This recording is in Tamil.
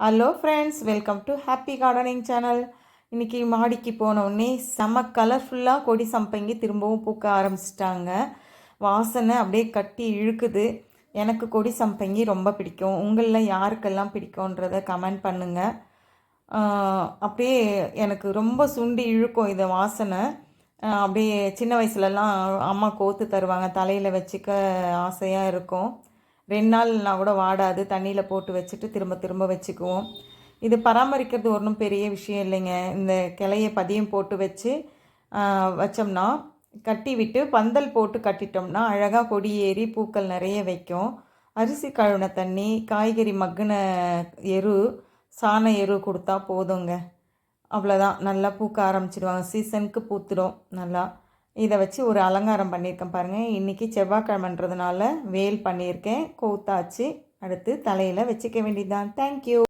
Hello friends welcome to happy gardening channel இன்றைக்கி மாடிக்கு போனோடனே செம கலர்ஃபுல்லாக கொடி சம்பங்கி திரும்பவும் பூக்க ஆரம்பிச்சிட்டாங்க. வாசனை அப்படியே கட்டி இழுக்குது. எனக்கு கொடி சம்பங்கி ரொம்ப பிடிக்கும். உங்களில் யாருக்கெல்லாம் பிடிக்கும்ன்றத கமெண்ட் பண்ணுங்கள் அப்படியே எனக்கு ரொம்ப சுண்டி இழுக்கும் இதை வாசனை. அப்படியே சின்ன வயசுலலாம் அம்மா கோத்து தருவாங்க. தலையில் வச்சுக்க ஆசையாக இருக்கும். ரெண்டு நாள்னா கூட வாடாது தண்ணியில் போட்டு வச்சுட்டு திரும்ப திரும்ப வச்சுக்குவோம். இது பராமரிக்கிறது ஒன்றும் பெரிய விஷயம் இல்லைங்க. இந்த கிளைய பதியம் போட்டு வச்சு வச்சோம்னா கட்டி விட்டு பந்தல் போட்டு கட்டிட்டோம்னா அழகாக கொடி ஏறி பூக்கள் நிறைய வைக்கும். அரிசி கழுவின தண்ணி காய்கறி மக்குன எரு சாண எரு கொடுத்தா போதுங்க. அவ்வளோதான் நல்லா பூக்க ஆரம்பிச்சிடுவாங்க. சீசனுக்கு பூத்துடும். நல்லா இதை வச்சு ஒரு அலங்காரம் பண்ணியிருக்கேன் பாருங்கள் இன்றைக்கி செவ்வாய்க்கிழமைன்றதுனால வேல் பண்ணியிருக்கேன் கோத்தாச்சு அடுத்து தலையில் வச்சுக்க வேண்டியதுதான். தேங்க்யூ